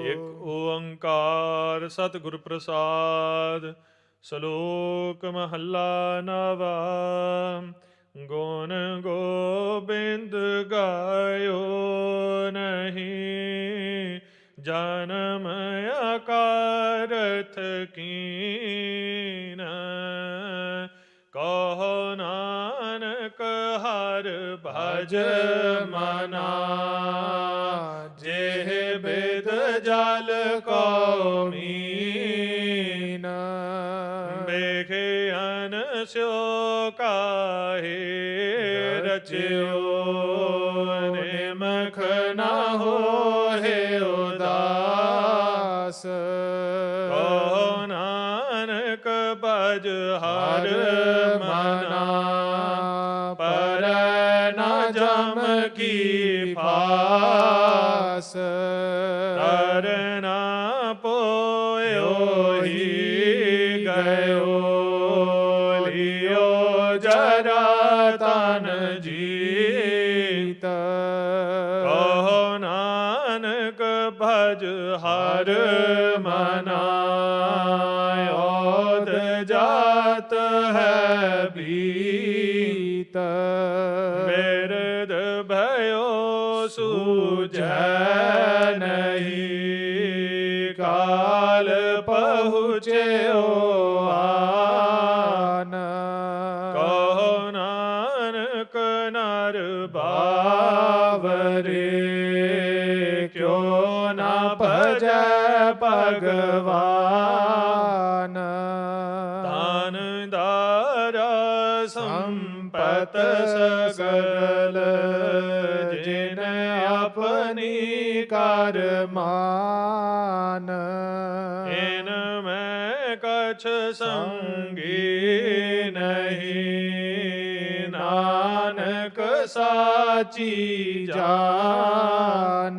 ਇਕ ਓੰਕਾਰ ਸਤਿਗੁਰ ਪ੍ਰਸਾਦ ਸ਼ਲੋਕ ਮਹੱਲਾ ਨਵਾ ਗੁਣ ਗੋਬਿੰਦ ਗਾਇਓ ਨਹੀਂ, ਜਨਮ ਅਕਾਰਥ ਕੀਨ, ਕਹੋ ਨਾਨਕ ਹਰ ਭਜ ਮਨਾ। ਜਿਹ ਬਿਦ ਜਲ ਕੋ ਮੀਨ। ਬੇਖਿਆਨ ਸਿਓ ਕਾਹੇ ਰਚਿਓ। ਨਿਮਖ ਨਾ ਹੋਏ ਉਦਾਸ। ਕਹੋ ਨਾਨਕ ਭਜ ਹਰ ਮਨਾ। मान इन में कछ संगी नहीं। नानक साची जान।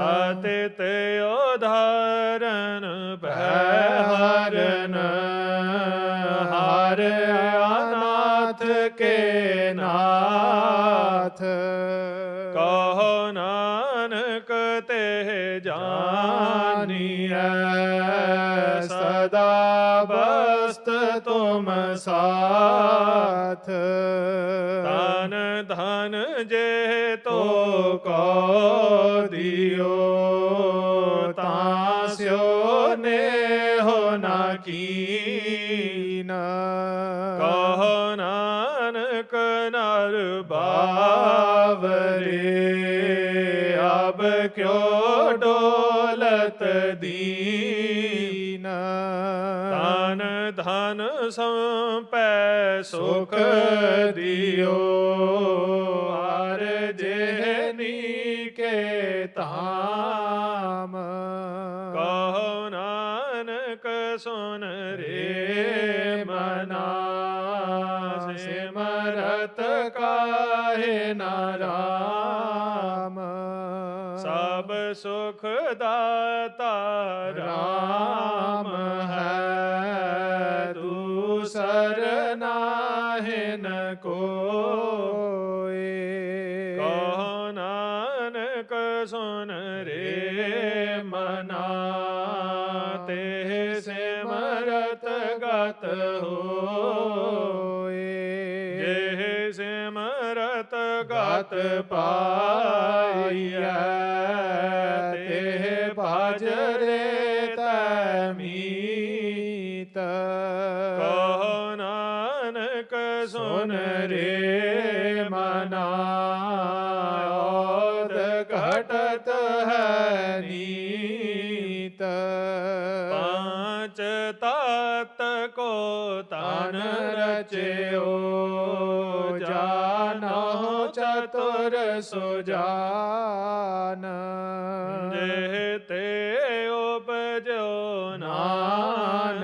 पतित उदाहरण साथ। दान धन जे तो, तो को दियो तास्यो ने हो ना कीन। कहो नानक नर बावरे अब क्यों डोलत दी धन संपै सुख दियो। आर जेहनी के ताम। कहो नानक, सुन रे मना। सिमरत काहे नाराम सब सुखदा सुन रे मनाते से मरत गत हो से मरत गत पाइया ते भाजरे रचयो जान चतुर सुजान। जेते नान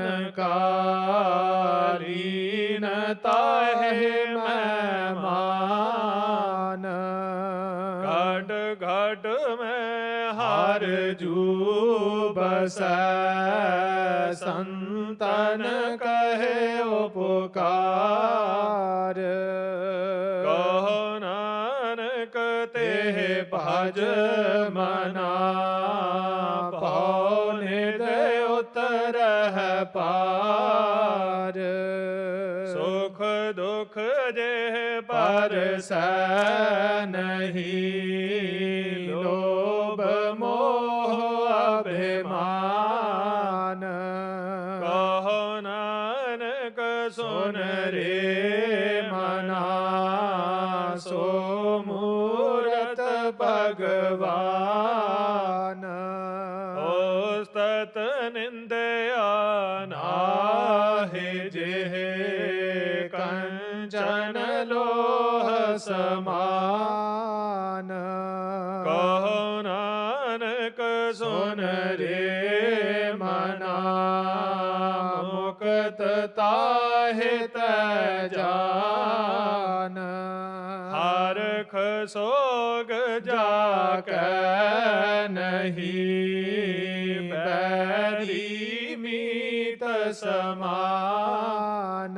मान घट घट में हर जू बस संत तरसा नहीं खसोग जाक नहीं बैरी मीत समान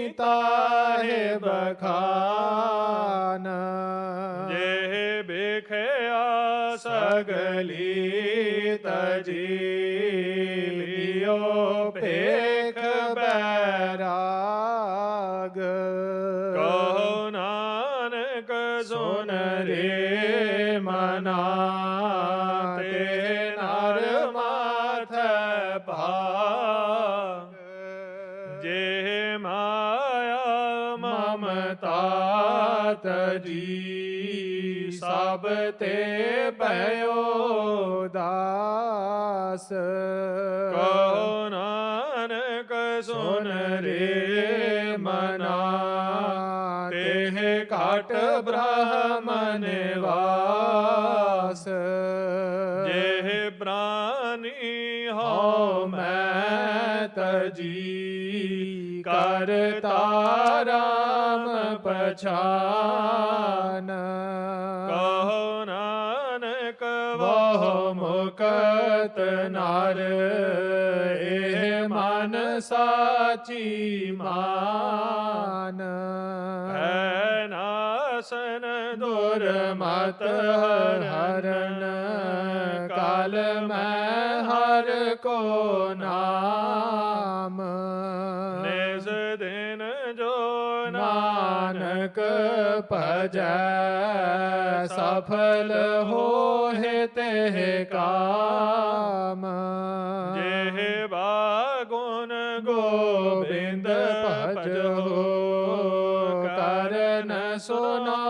मीता है बखान जे बेखया सगली तजी लियो दास। कहो नानक, सुन रे मना। हे काट ब्राह्मण वास। जेह प्राणी हो मैं तजी करता राम पछाना। ਨਾਰ, ਇਹ ਮਨ ਸਾਚੀ ਮਾਨ। ਹੈ ਨਾਸਨ ਦੁਰ ਮਤ ਹਰਨ, ਕਾਲ ਮੈਂ ਹਰ ਕੋ ਨਾਮ। दिन जो नानक पज सफल हो हेते काम। जे बागुन गोविंद भज हो करण सुना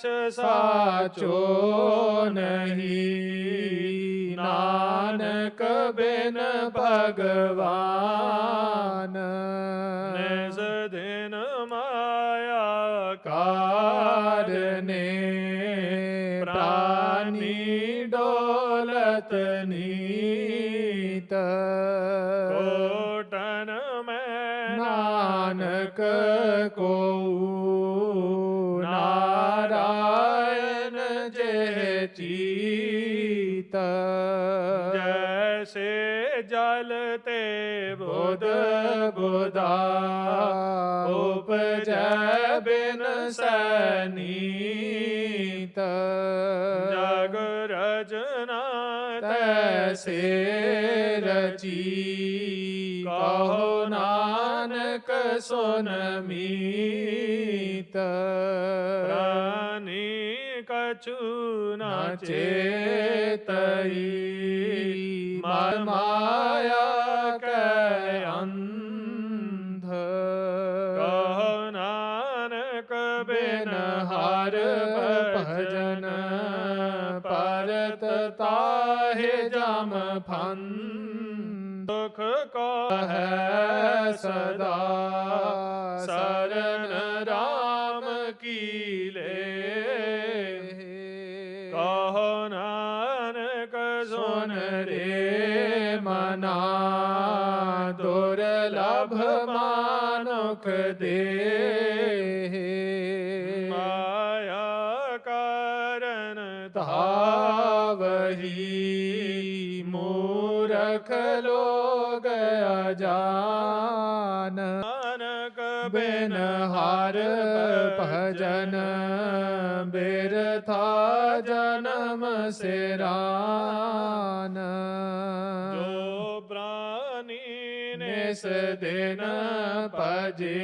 कछ साचो नहीं। नानक बिन भगवान। निज दिन माया कारने प्राणी डोलत नीत। બધા ઉપજે બિન સનીત. જગ રચના તૈસે રચી. કહો નાનક સોનમીત પ્રાણી કચુ ના ચેતઈ માયા सदा शरण राम की ले कहो नानक सुन रे मना दुर्लभ मानुख दे माया कारण तावही मूरख लो गया जान। बिन हार भजन बेर था जन्म से रान। जो प्राणी ने से दिन पजे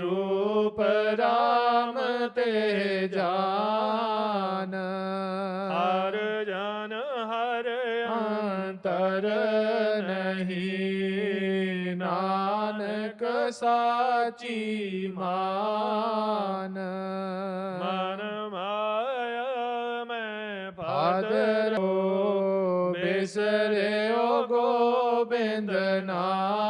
रूप राम ते जान સાચી માન મન માયા મેં ફાદરો બેસરે ઓ ગોબિંદ ના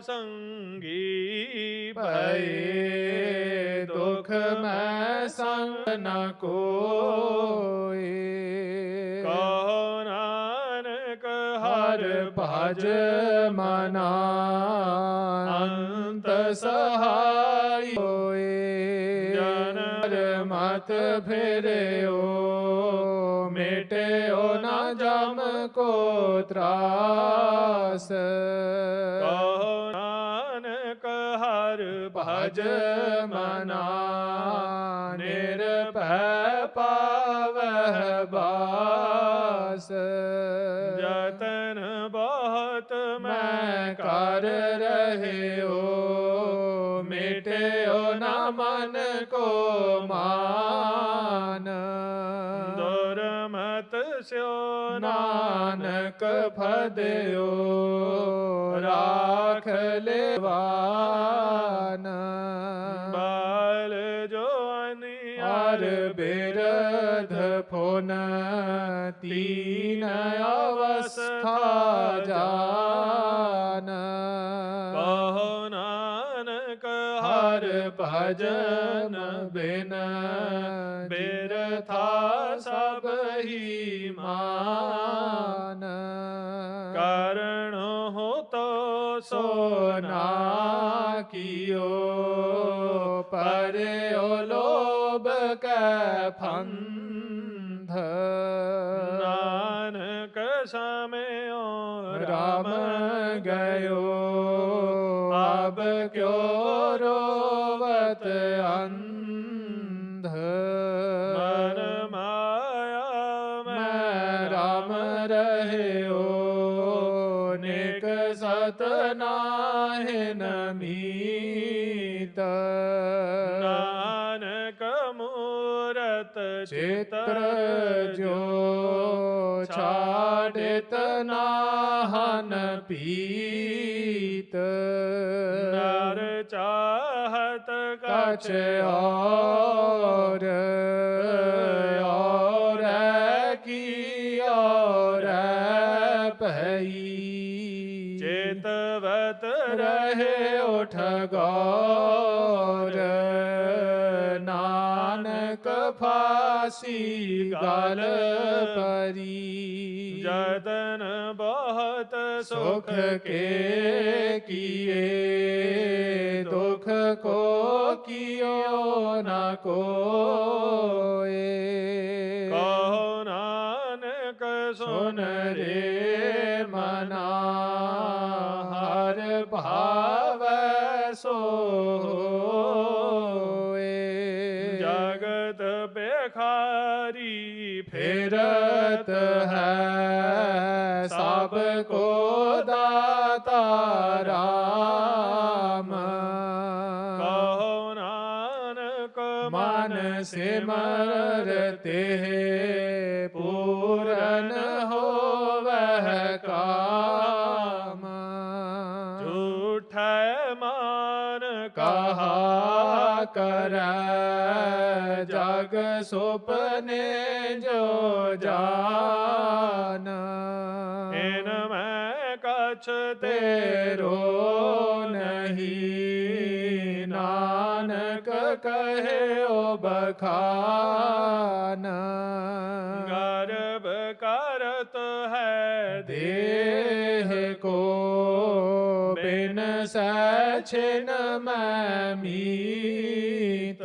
संगी भये दुख में संग न को हर भज मना, अंत सहाय जनर मत फिर ओ मेटे ओ ना जम को त्रास। ज मना निरभय पाव बास। जतन बहुत मैं कर रहे हो मिटे हो मन को मान। स्यो नानक भदयो राख लेवान। बाल जो अनियार बेरध फ़ोन तीन अवस्था जान। कहो नानक हर भजन सोना कियो परे लोभ कै फंध। नानक समय राम गयो अब क्यों पीत। नर चाहत कछ और और की और पही। चेतवत रहे उठ गौर नानक फासी गल परी। जतन सुख के किए दुख को कियो न को कहो नानक सुन रे मना हर भाव सो जगत बेखारी निरत। है सबको दाता સોપને જો જાન. એન મેં કચ્છ તેરો નહીં. નાનક કહે ઓ બખાન. ગર્ભ કરત હૈ દેહ કો બિન સચન મીત.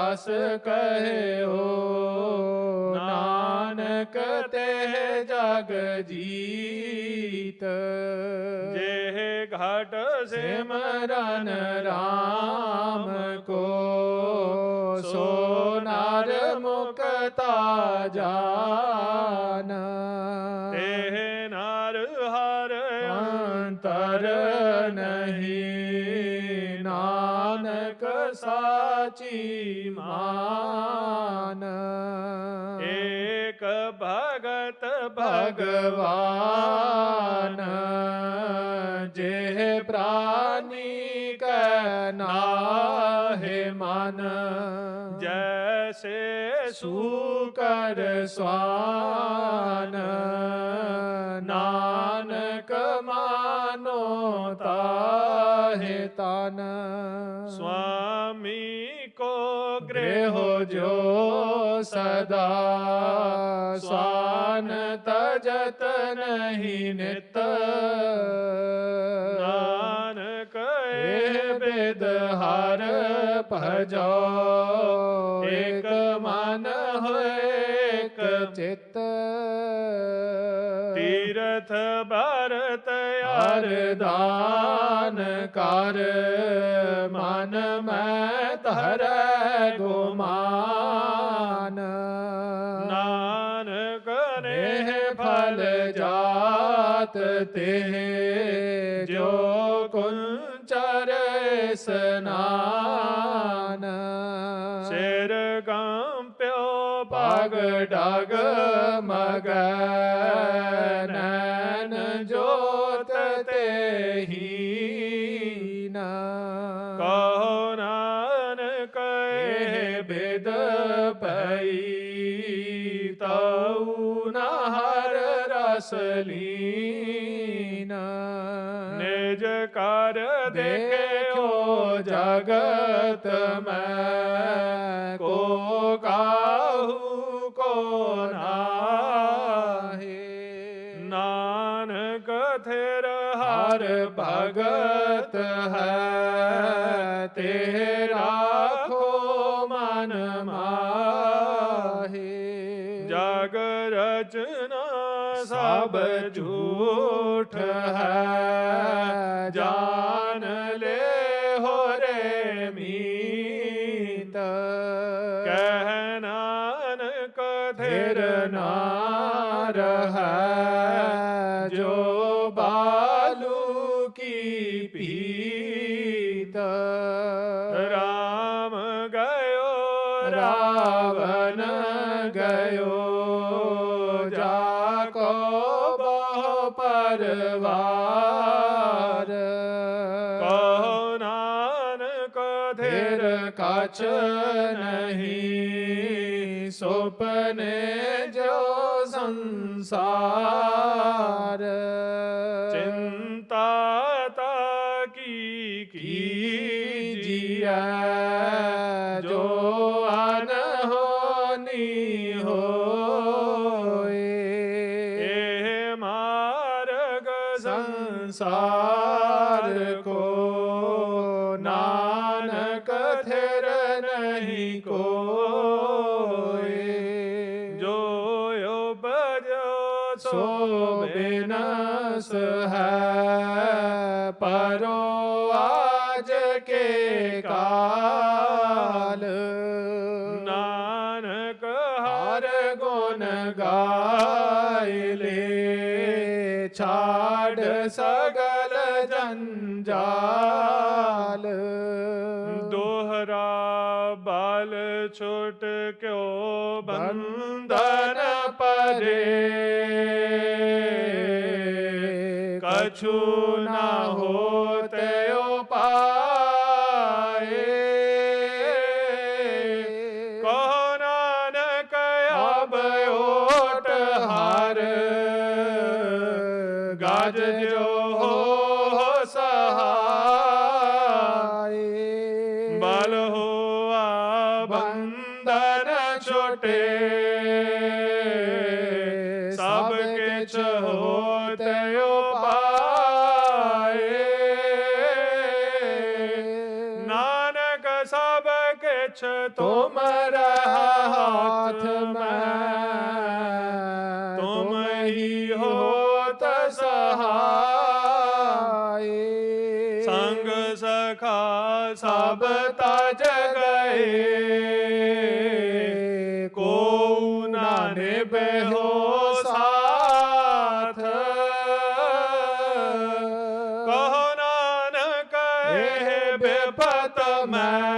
दास कहे हो नानक ते जग जीत। जे घट से मरन राम को सोनार मुकता जाना। ते नार हर अंतर नहीं साची मान। एक भगत भगवान, जे प्राणी कना हे मान। जैसे सुकर स्वान, नानक मानोता रहे तान। स्वामी को गृह जो सदा। स्वान तजत नहीं नित। नानक भजो। एक मान हो एक चित तीर्थ भारत ਵਰਦਾਨ ਕਰ ਮਨ ਮੈਂ ਧਰੈ ਗੁਮਾਨ। ਨਾਨਕ ਨੇ ਫਲ ਜਾਤ ਤੇ ਜੋ ਕੁੰਚਰ ਸਨਾਨ ਸਿਰ ਗੰਪਿਓ ਪਗ ਡਗ ਮਗਨ he माहे। जग रचना सब झूठ है। जा नहीं सोपने जो संसार। गान गायले छाड़ सगल जंजाल। दोहरा बाल छोट क्यों बंधन परे? कछु ना हो हुआ बंधन छोटे। सब किच पाए नानक सब किच man.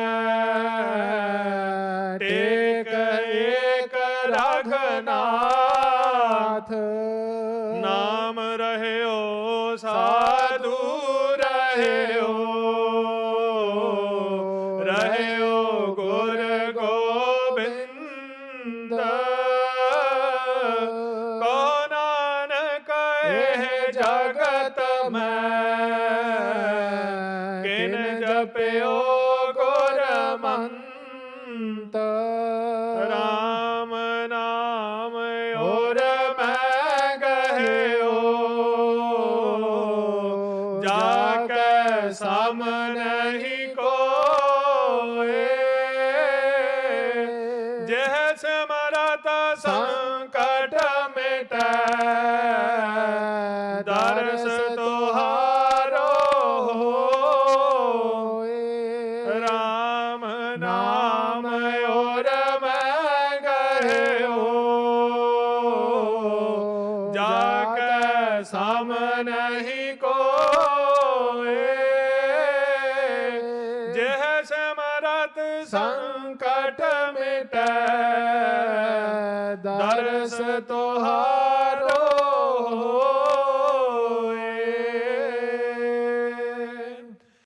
Samaratha Sang